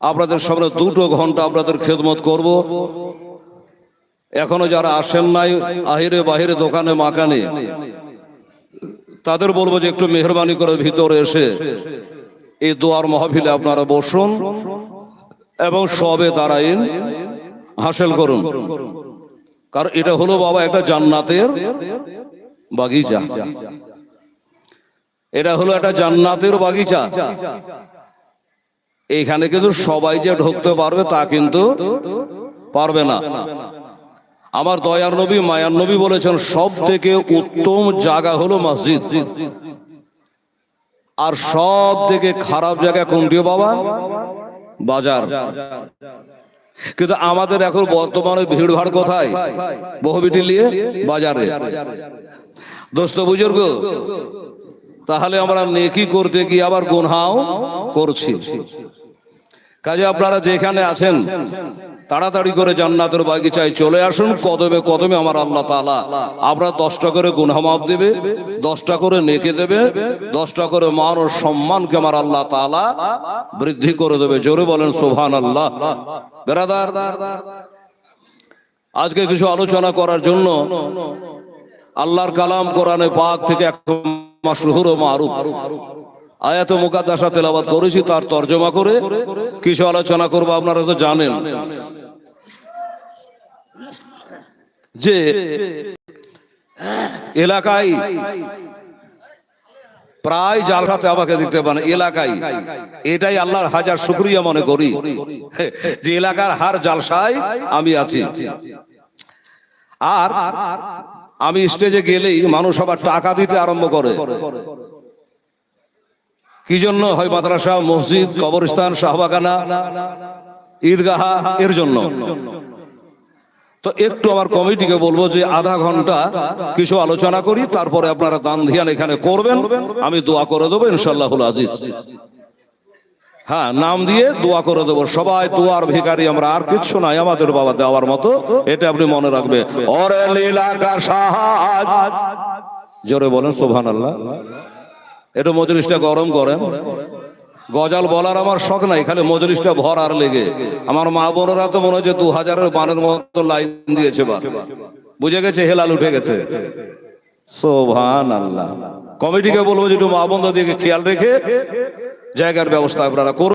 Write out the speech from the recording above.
আপনাদের সামনে দুটো ঘণ্টা আপনাদের খেদমত করব। এখনও যারা আসেন নাই, আহিরে বাহিরে দোকানে মাকানে, তাদের বলব যে একটু মেহরবানি করে ভিতরে এসে এই দোয়ার মহাফিলে আপনারা বসুন এবং সবে দাঁড়াইন, হাসিল করুন। কারণ এটা হলো বাবা একটা জান্নাতের বাগিচা। এটা হলো একটা জান্নাতের বাগিচা। এইখানে কিন্তু সবাই যে ঢুকতে পারবে তা কিন্তু পারবে না। আমার দয়ার নবী মায়ার নবী বলেছেন সব থেকে উত্তম জায়গা হলো মসজিদ। আর সব থেকে খারাপ জায়গা কোনটি বাবা? বাজার। কিন্তু আমাদের এখন বর্তমানে ভিড় ভাড় কোথায়? বহুবিটি নিয়ে বাজারে। দোস্ত বুজুর্গ তাহলে আমরা নেকি করতে গিয়ে আবার গুনহাও করছি। কাজে আপনারা যেখানে আছেন, তাড়াতাড়ি করে জান্নাতের বাগিচায় চলে আসুন। কদমে কদমে আমার আল্লাহ তালা আমরা দশটা করে গুনহা মাপ দেবে, দশটা করে নেকে দেবে, দশটা করে মান ও সম্মানকে আমার আল্লাহ তালা বৃদ্ধি করে দেবে। জোরে বলেন সোহান আল্লাহ বেরাদার, আজকে কিছু আলোচনা করার জন্য আল্লাহর কালাম কোরআনে পাক থেকে এক মাসহুর ও মারুফ। আয়াত মুকাদ্দাসা তেলাবাদ করেছি, তার তর্জমা করে কিছু আলোচনা করব, আপনারা তো জানেন। যে এলাকায় প্রায় জালসাতে আমাকে দেখতে পান, এলাকায়। এটাই আল্লাহর হাজার শুক্রিয়া মনে করি, যে এলাকার হার জালসায় আমি আছি। আর আমি স্টেজে গেলেই মানুষ আবার টাকা দিতে আরম্ভ করে। কি জন্য হয় মাদ্রাসা, মসজিদ, কবরস্থান, শাহবাগানা, ঈদগাহা, এর জন্য। তো একটু আমার কমিটিকে বলব যে আধা ঘণ্টা কিছু আলোচনা করি, তারপরে আপনারা দান ধ্যান এখানে করবেন, আমি দোয়া করে দেবো ইনশাল্লাহুল আজিজ। হ্যাঁ নাম দিয়ে দোয়া করে দেবো। সবাই দোয়ার ভিখারি, আমরা আর কিচ্ছু নাই, আমাদের বাবা দেওয়ার মতো, এটা আপনি মনে রাখবে। জোরে বলেন সোভান আল্লাহ একটু মজলিসটা গরম করে গজাল বলার আমার শখ নাই, খালি মজুরিশটা ভর আর লেগে। আমার মা বোনরা তো মনে হচ্ছে দু হাজারের বানের মতো লাইন দিয়েছে বা। বুঝে গেছে, হেলাল উঠে গেছে। সোভান আল্লাহ কমিটিকে বলব যে একটু মা বন্ধ দিকে খেয়াল রেখে জায়গার ব্যবস্থা আপনারা করুন।